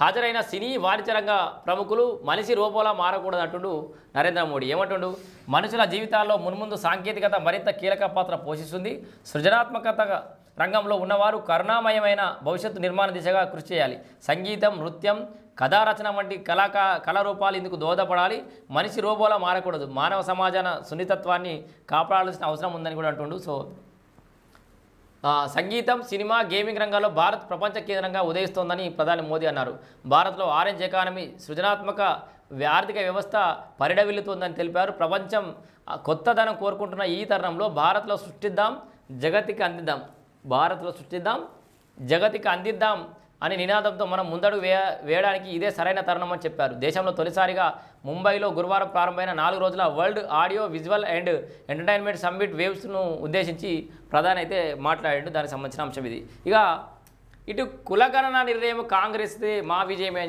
హాజరైన సినీ వాణిజ్యరంగ ప్రముఖులు మనిషి రూపంలో మారకూడదు అంటుండు నరేంద్ర మోడీ. ఏమంటుండు? మనుషుల జీవితాల్లో మున్ముందు సాంకేతికత మరింత కీలక పాత్ర పోషిస్తుంది. సృజనాత్మకత రంగంలో ఉన్నవారు కరుణామయమైన భవిష్యత్తు నిర్మాణ దిశగా కృషి చేయాలి. సంగీతం నృత్యం కథారచన వంటి కళాకా కళారూపాలు ఇందుకు దోహదపడాలి. మనిషి రోబోలా మారకూడదు. మానవ సమాజాన సున్నితత్వాన్ని కాపాడాల్సిన అవసరం ఉందని కూడా అంటుండు. సో సంగీతం సినిమా గేమింగ్ రంగాల్లో భారత్ ప్రపంచ కేంద్రంగా ఉదయిస్తోందని ప్రధాని మోదీ అన్నారు. భారత్లో ఆరెంజ్ ఎకానమీ సృజనాత్మక ఆర్థిక వ్యవస్థ పరిడవిల్లుతోందని తెలిపారు. ప్రపంచం కొత్తదనం కోరుకుంటున్న ఈ తరుణంలో భారత్లో సృష్టిద్దాం జగతికి అందిద్దాం. భారత్లో సృష్టిద్దాం జగతికి అందిద్దాం అని నినాదంతో మనం ముందడుగు వే వేయడానికి ఇదే సరైన తరుణం అని చెప్పారు. దేశంలో తొలిసారిగా ముంబైలో గురువారం ప్రారంభమైన నాలుగు రోజుల world audio visual and entertainment summit వేవ్స్ను ఉద్దేశించి ప్రధాని అయితే మాట్లాడాడు. దానికి సంబంధించిన అంశం ఇది. ఇక ఇటు కులగణన నిర్ణయం కాంగ్రెస్ది మా విజయమే అని చెప్పి